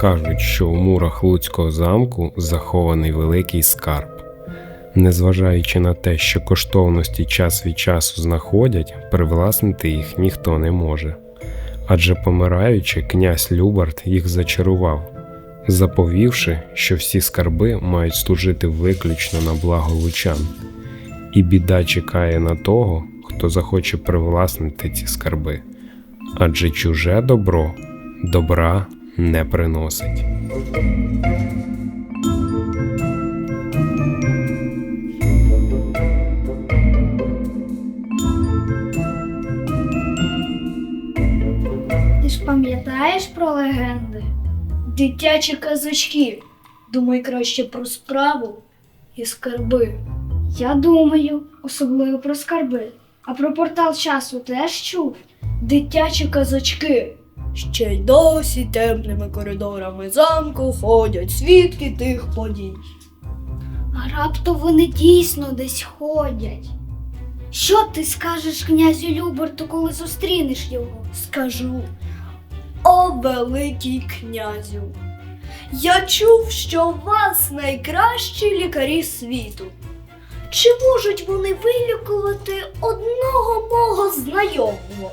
Кажуть, що у мурах Луцького замку захований великий скарб. Незважаючи на те, що коштовності час від часу знаходять, привласнити їх ніхто не може. Адже помираючи, князь Любард їх зачарував, заповівши, що всі скарби мають служити виключно на благо лучан. І біда чекає на того, хто захоче привласнити ці скарби. Адже чуже добро добра не приносить. Ти ж пам'ятаєш про легенди? Дитячі казочки. Думай краще про справу і скарби. Я думаю, особливо про скарби. А про портал часу теж чув. Дитячі казочки. Ще й досі темними коридорами замку ходять свідки тих подій. А раптом вони дійсно десь ходять. Що ти скажеш князю Люберту, коли зустрінеш його? Скажу, о великий князю, я чув, що у вас найкращі лікарі світу. Чи можуть вони вилікувати одного мого знайомого?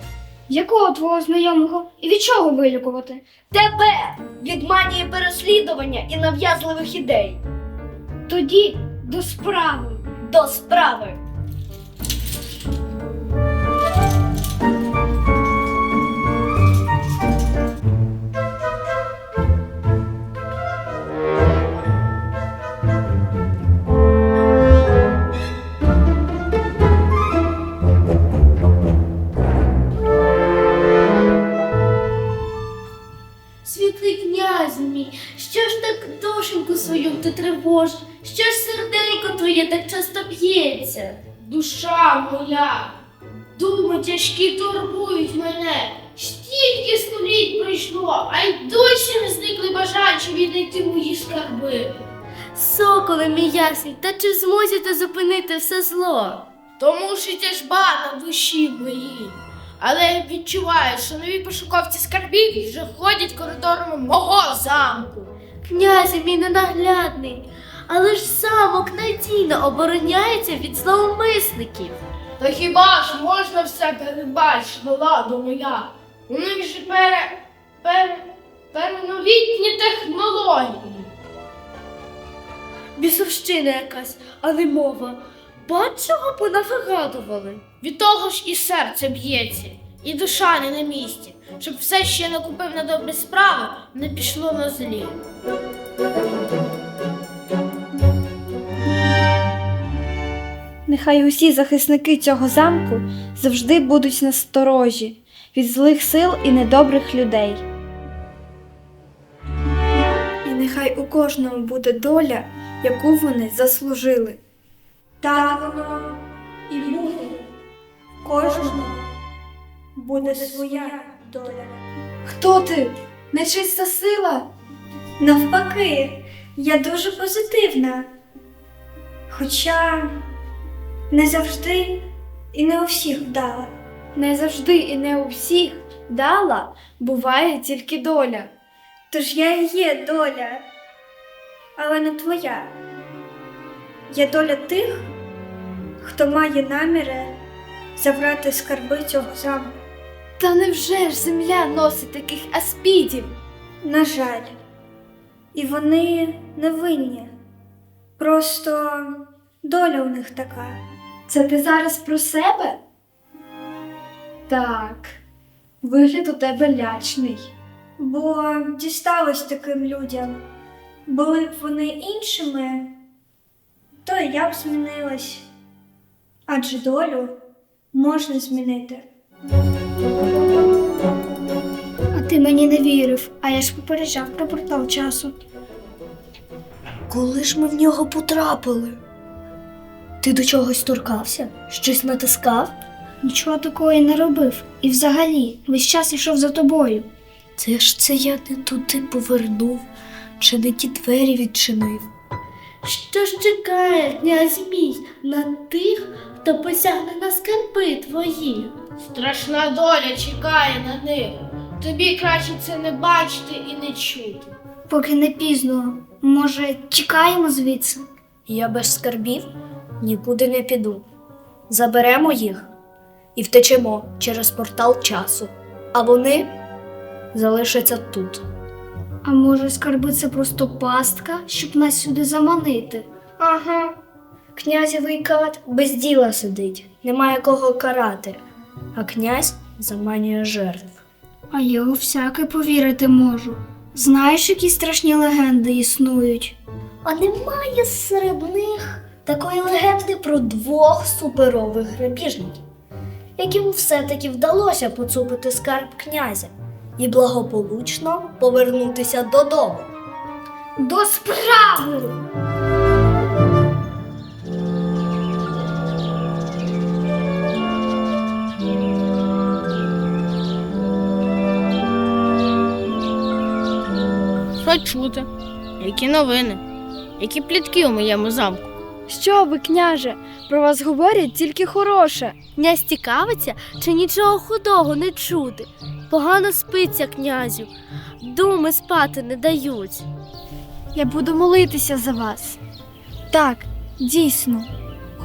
Якого твого знайомого і від чого вилікувати? Тебе від манії переслідування і нав'язливих ідей. Тоді до справи. До справи. Думи турбують мене. Стільки століть пройшло, а й досі не зникли бажаючи віднайти мої скарби. Соколе мій ясний, та чи зможете зупинити все зло? Тому що тяжба на душі моїй. Але я відчуваю, що нові пошуковці скарбів вже ходять коридорами мого замку. Князю мій ненаглядний, але ж замок надійно обороняється від зловмисників. Та хіба ж можна все передбачити, ладу моя? У них же пере, пере, переновітні технології. Бісовщина якась, а не мова. Бачого понавигадували. Від того ж і серце б'ється, і душа не на місці, щоб все, що я накупив на добрі справи, не пішло на злі. Нехай усі захисники цього замку завжди будуть насторожі від злих сил і недобрих людей. І нехай у кожного буде доля, яку вони заслужили. Так воно і буде. Кожного буде своя доля. Хто ти? Нечиста сила? Навпаки, я дуже позитивна. Хоча не завжди і не у всіх вдала. Не завжди і не у всіх дала буває тільки доля. Тож я і є доля, але не твоя. Є доля тих, хто має наміри забрати скарби цього замку. Та невже ж земля носить таких аспідів? На жаль, і вони не винні. Просто доля у них така. Це ти зараз про себе? Так, вигляд у тебе лячний. Бо дісталось таким людям. Були б вони іншими, то і я б змінилась. Адже долю можна змінити. А ти мені не вірив, а я ж попереджав про портал часу. Коли ж ми в нього потрапили? Ти до чогось торкався? Щось натискав? Нічого такого я не робив. І взагалі весь час йшов за тобою. Це ж це я не туди повернув, чи не ті двері відчинив. Що ж чекає князь мій на тих, хто посягне на скарби твої? Страшна доля чекає на них. Тобі краще це не бачити і не чути. Поки не пізно, може, тікаємо звідси? Я без скарбів нікуди не піду. Заберемо їх і втечемо через портал часу, а вони залишаться тут. А може, скарби це просто пастка, щоб нас сюди заманити? Ага. Князевий кат без діла сидить, немає кого карати, а князь заманює жертв. А я у всяке повірити можу. Знаєш, які страшні легенди існують? А немає серед них такої легенди про двох суперових грабіжників, яким все-таки вдалося поцупити скарб князя і благополучно повернутися додому. До справи! Що чути? Які новини? Які плітки у моєму замку? Що ви, княже, про вас говорять тільки хороше. Князь цікавиться чи нічого худого не чути? Погано спиться князю, думи спати не дають. Я буду молитися за вас. Так, дійсно,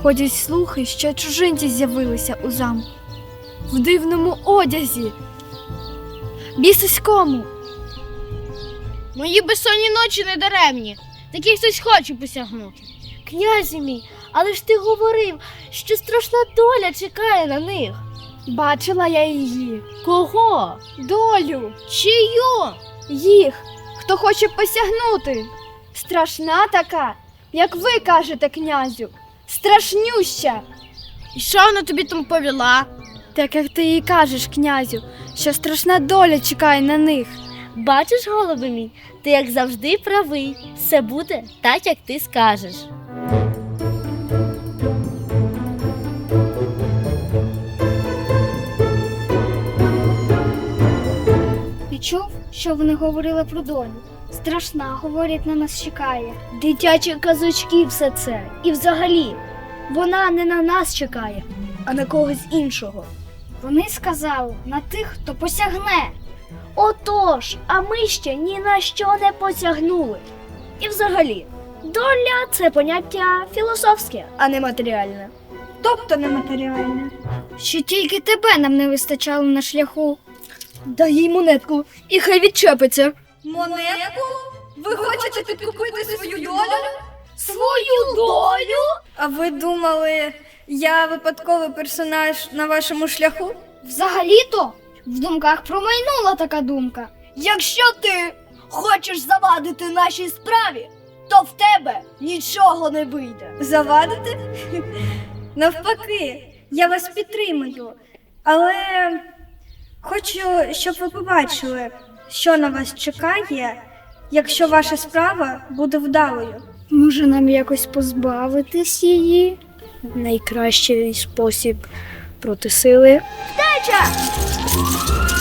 ходять слухи, що чужинці з'явилися у замку. В дивному одязі. Бісуському. Мої безсонні ночі не даремні. Такий хтось хоче посягнути. Князю мій, але ж ти говорив, що страшна доля чекає на них. Бачила я її. Кого? Долю. Чию? Їх, хто хоче посягнути. Страшна така, як ви кажете, князю. Страшнюща. І що вона тобі там повіла? Так як ти їй кажеш, князю, що страшна доля чекає на них. Бачиш, голубе мій, ти як завжди правий. Все буде так, як ти скажеш. Чув, що вони говорили про долю? Страшна, говорять, на нас чекає. Дитячі казочки все це. І взагалі, вона не на нас чекає, а на когось іншого. Вони сказали на тих, хто посягне. Отож, а ми ще ні на що не посягнули. І взагалі, доля це поняття філософське, а не матеріальне. Тобто нематеріальне. Що тільки тебе нам не вистачало на шляху. Дай їй монетку, і хай відчепиться. Монетку? Ви хочете підкупити свою долю? Свою долю? А ви думали, я випадковий персонаж на вашому шляху? Взагалі-то в думках промайнула така думка. Якщо ти хочеш завадити нашій справі, то в тебе нічого не вийде. Завадити? Навпаки, я вас підтримую. Але хочу, щоб ви побачили, що на вас чекає, якщо ваша справа буде вдалою. Може нам якось позбавитись її? Найкращий спосіб проти сили. Мабуть,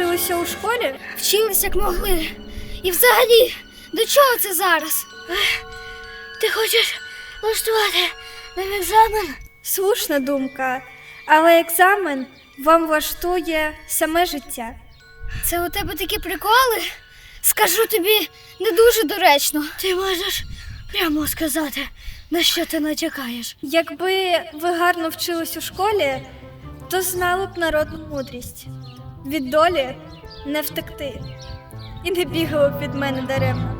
вчилися у школі? Вчились як могли. І взагалі, до чого це зараз? Ти хочеш влаштувати нам екзамен? Слушна думка, але екзамен вам влаштує саме життя. Це у тебе такі приколи? Скажу тобі не дуже доречно. Ти можеш прямо сказати, на що ти натякаєш. Якби ви гарно вчились у школі, то знали б народну мудрість. Від долі не втекти. І не бігали б від мене даремно.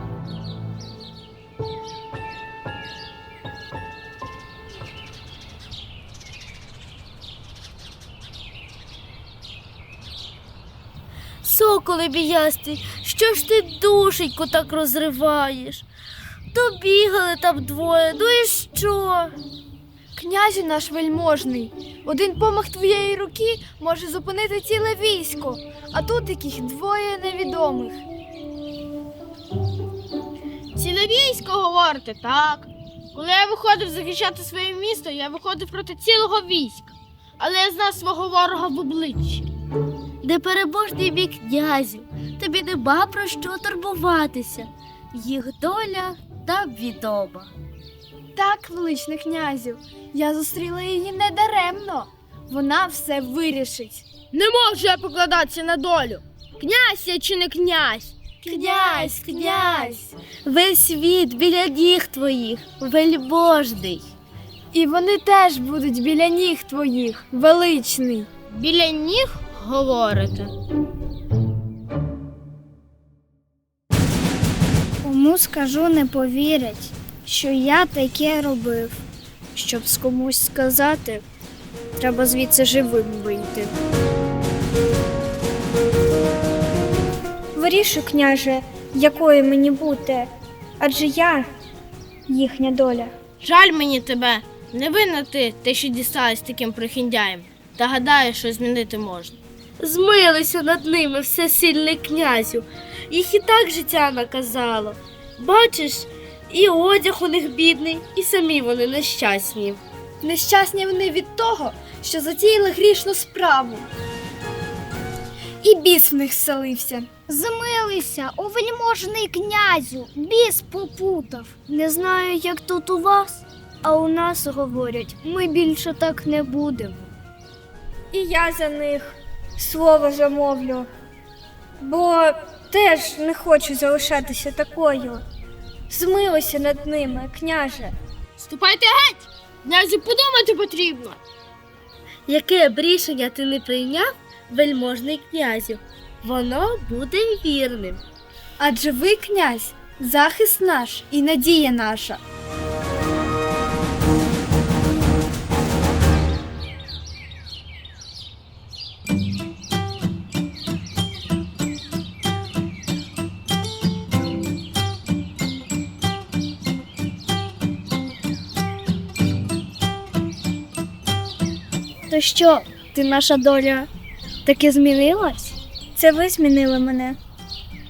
Соколе біястий, що ж ти душеньку так розриваєш? То бігали там двоє, ну і що? Князю наш вельможний, один помах твоєї руки може зупинити ціле військо, а тут яких двоє невідомих. Ціле військо говорите, так. Коли я виходив захищати своє місто, я виходив проти цілого війська. Але я знав свого ворога в обличчі. Непереможний мій князю, тобі нема про що турбуватися. Їх доля нам відома. Так, величний князю, я зустріла її недаремно. Вона все вирішить. Не можу я покладатися на долю. Князь я чи не князь? Князь, князь, весь світ біля ніг твоїх, вельможний. І вони теж будуть біля ніг твоїх, величний. Біля ніг говорите. Кому скажу, не повірять, що я таке робив. Щоб з комусь сказати, треба звідси живим вийти. Вирішуй, княже, якою мені бути, адже я їхня доля. Жаль мені тебе. Не винна ти, те, що дісталась таким прихіндяєм. Та гадаю, що змінити можна. Змилися над ними всесильний князю. Їх і так життя наказало. Бачиш, і одяг у них бідний, і самі вони нещасні. Нещасні вони від того, що затіяли грішну справу. І біс в них вселився. Змилися, о вельможний князю, біс попутав. Не знаю, як тут у вас, а у нас говорять, ми більше так не будемо. І я за них слово замовлю, бо теж не хочу залишатися такою. Змилися над ними, княже. Ступайте геть! Князю подумати потрібно. Яке б рішення ти не прийняв, вельможний князю, воно буде вірним. Адже ви, князь, захист наш і надія наша. То що, ти наша доля таки змінилась? Це ви змінили мене.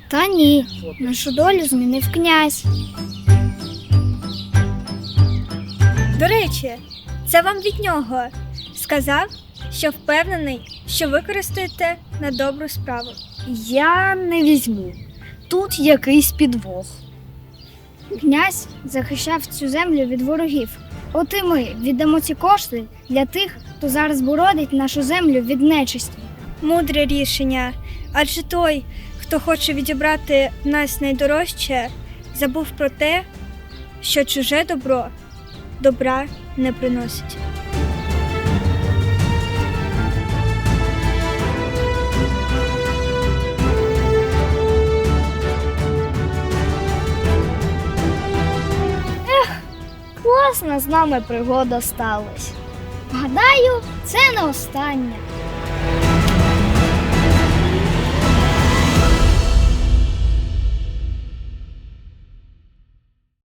Та ні, нашу долю змінив князь. До речі, це вам від нього. Сказав, що впевнений, що використаєте на добру справу. Я не візьму. Тут якийсь підвох. Князь захищав цю землю від ворогів. От і ми віддамо ці кошти для тих, хто зараз бородить нашу землю від нечисті. Мудре рішення, адже той, хто хоче відібрати в нас найдорожче, забув про те, що чуже добро добра не приносить. Класна з нами пригода сталася. Гадаю, це не остання.